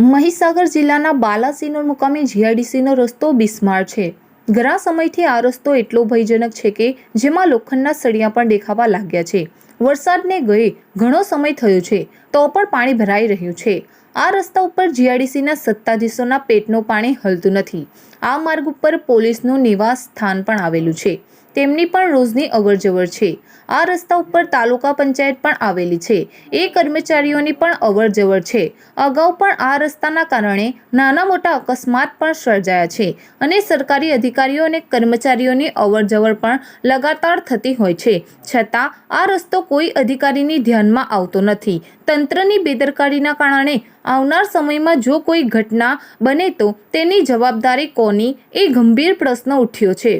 મહીસાગર જિલ્લાના બાલાસિનોર મુકામે જીઆઈડીસીનો રસ્તો બિસ્માર છે. ઘણા સમયથી આ રસ્તો એટલો ભયજનક છે કે જેમાં લોખંડના સળિયા પણ દેખાવા લાગ્યા છે. વરસાદને ગયે ઘણો સમય થયો છે, તો પણ પાણી ભરાઈ રહ્યું છે. આ રસ્તા ઉપર જીઆઈડીસીના સત્તાધીશોના પેટનું પાણી હલતું નથી. આ માર્ગ ઉપર પોલીસનું નિવાસ સ્થાન પણ આવેલું છે. તેમની પણ રોજની અવરજવર છે. આ રસ્તા ઉપર તાલુકા પંચાયત પણ આવેલી છે. એ કર્મચારીઓની પણ અવરજવર છે. અગાઉ પણ આ રસ્તાના કારણે નાના મોટા અકસ્માત પણ સર્જાયા છે અને સરકારી અધિકારીઓ અને કર્મચારીઓની અવરજવર પણ લગાતાર થતી હોય છે. છતાં આ રસ્તો કોઈ અધિકારીની ધ્યાનમાં આવતો નથી. તંત્રની બેદરકારીના કારણે આવનાર સમયમાં જો કોઈ ઘટના બને તો તેની જવાબદારી કોની? એ ગંભીર પ્રશ્ન ઉઠ્યો છે.